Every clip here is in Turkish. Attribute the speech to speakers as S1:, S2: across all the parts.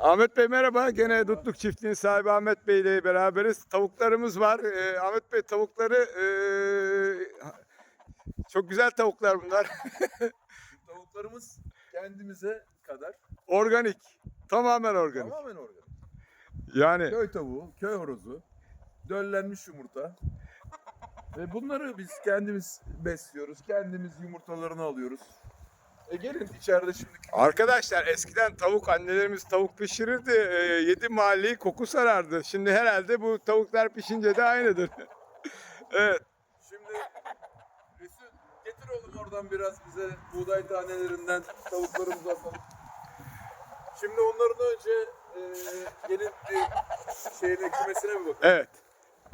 S1: Ahmet Bey merhaba. Gene Dutluk Çiftliği'nin sahibi Ahmet Bey ile beraberiz. Tavuklarımız var. Ee, Ahmet Bey tavukları ee, çok güzel tavuklar bunlar.
S2: Tavuklarımız kendimize kadar
S1: organik. Tamamen organik.
S2: tamamen organik.
S1: Yani
S2: Köy tavuğu, köy horozu, döllenmiş yumurta. Ve bunları biz kendimiz besliyoruz. Kendimiz yumurtalarını alıyoruz. E gelin içeride şimdi
S1: arkadaşlar eskiden tavuk annelerimiz tavuk pişirirdi. Ee, yedi mahalleyi koku sarardı. Şimdi herhalde bu tavuklar pişince de aynıdır. evet.
S2: Şimdi Resul getir oğlum oradan biraz bize buğday tanelerinden tavuklarımızı atalım. Şimdi onların önce e, gelin bir şeyine kümesine bir bakalım.
S1: Evet.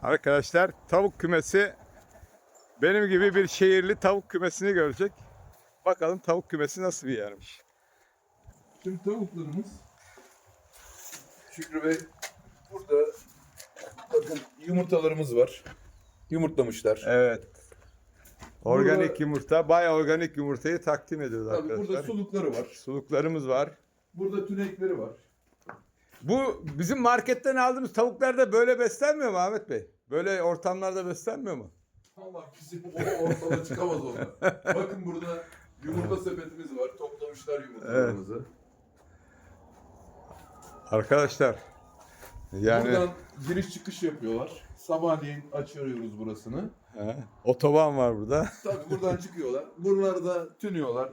S1: Arkadaşlar tavuk kümesi benim gibi bir şehirli tavuk kümesini görecek. Bakalım tavuk kümesi nasıl bir yermiş.
S2: Şimdi tavuklarımız Şükrü Bey burada bakın yumurtalarımız var. Yumurtlamışlar.
S1: Evet. Organik
S2: Burada-
S1: yumurta, bay organik yumurtayı takdim ediyoruz
S2: Tabii
S1: arkadaşlar.
S2: burada sulukları var.
S1: Suluklarımız var.
S2: Burada tünekleri var.
S1: Bu bizim marketten aldığımız tavuklar da böyle beslenmiyor mu Ahmet Bey? Böyle ortamlarda beslenmiyor mu?
S2: Allah bizim o ortada çıkamaz onlar. Bakın burada yumurta sepetimiz var. Toplamışlar yumurtalarımızı.
S1: Arkadaşlar yani
S2: Buradan giriş çıkış yapıyorlar. Sabahleyin açıyoruz burasını.
S1: he, otoban var burada.
S2: Tabii buradan çıkıyorlar. Buraları da tünüyorlar.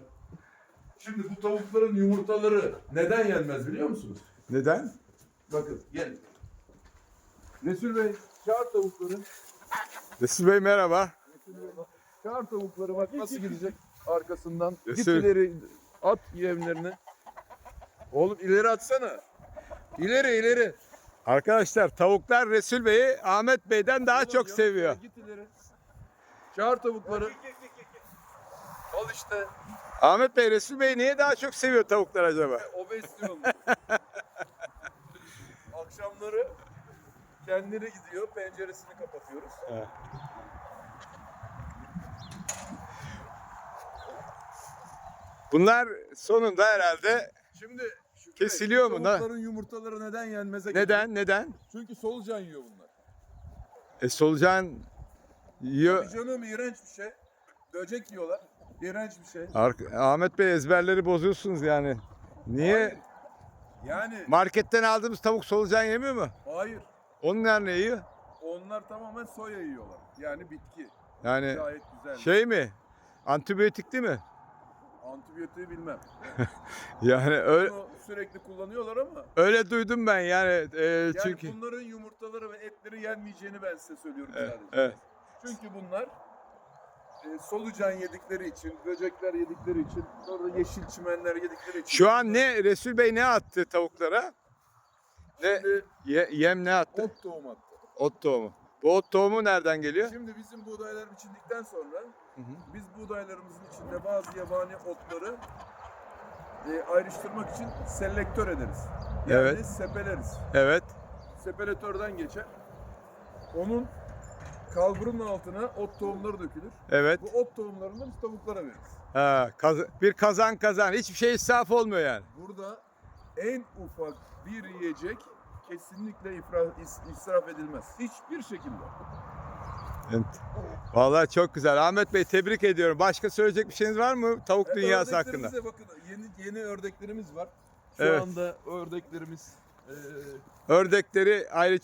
S2: Şimdi bu tavukların yumurtaları neden yenmez biliyor musunuz?
S1: Neden?
S2: Bakın gelin. Resul Bey çağır tavukları.
S1: Resul Bey merhaba.
S2: Çağır tavukları bak nasıl gidecek arkasından. Git ileri at yemlerini. Oğlum ileri atsana. İleri ileri.
S1: Arkadaşlar tavuklar Resul Bey'i Ahmet Bey'den daha
S2: Oğlum,
S1: çok
S2: yanına
S1: seviyor.
S2: Git ileri. Çağır tavukları. Al işte.
S1: Ahmet Bey Resul Bey niye daha çok seviyor tavuklar acaba?
S2: O besliyor. Akşamları kendileri gidiyor. Penceresini kapatıyoruz.
S1: Bunlar sonunda herhalde
S2: Şimdi Şükrü Bey,
S1: Kesiliyor mu?
S2: Tavukların yumurtaları neden yenmeze
S1: neden neden?
S2: Çünkü solucan yiyor bunlar.
S1: E solucan yiyor.
S2: Canım iğrenç bir şey. Böcek yiyorlar. İğrenç bir şey.
S1: Ar- Ahmet Bey ezberleri bozuyorsunuz yani. Niye?
S2: Hayır. Yani
S1: Marketten aldığımız tavuk solucan yemiyor mu?
S2: hayır.
S1: Onlar ne yiyor?
S2: Onlar tamamen soya yiyorlar. Yani bitki.
S1: Yani
S2: Gayet güzel.
S1: şey mi? Antibiyotik değil mi?
S2: Antibiyotiği bilmem.
S1: Yani öyle,
S2: Bunu sürekli kullanıyorlar ama
S1: öyle duydum ben yani. e,
S2: yani
S1: çünkü
S2: bunların yumurtaları ve etleri yenmeyeceğini ben size söylüyorum
S1: Evet,
S2: sadece.
S1: evet.
S2: Çünkü bunlar e, solucan yedikleri için, böcekler yedikleri için, sonra yeşil çimenler yedikleri için.
S1: Şu an ne Resul Bey ne attı tavuklara? Ne
S2: Şimdi
S1: ye- yem ne attı?
S2: ot tohum attı.
S1: Ot tohumu. Bu ot tohumu nereden geliyor?
S2: Şimdi bizim buğdaylar biçildikten sonra
S1: Hı hı.
S2: biz buğdaylarımızın içinde bazı yabani otları e, ayrıştırmak için selektör ederiz. Yani
S1: Evet.
S2: sepeleriz.
S1: Evet.
S2: Separatörden geçer. Onun kalburun altına ot tohumları dökülür.
S1: Evet.
S2: Bu ot tohumlarını biz tavuklara veririz.
S1: Ha, kaz- bir kazan kazan. Hiçbir şey israf olmuyor yani.
S2: Burada en ufak bir yiyecek kesinlikle ifra- is- israf edilmez. Hiçbir şekilde.
S1: Evet. Vallahi çok güzel. Ahmet Bey tebrik ediyorum. Başka söyleyecek bir şeyiniz var mı tavuk
S2: E,
S1: dünyası hakkında?
S2: bakın yeni yeni ördeklerimiz var. Şu
S1: Evet.
S2: anda ördeklerimiz e,
S1: Ördekleri ayrı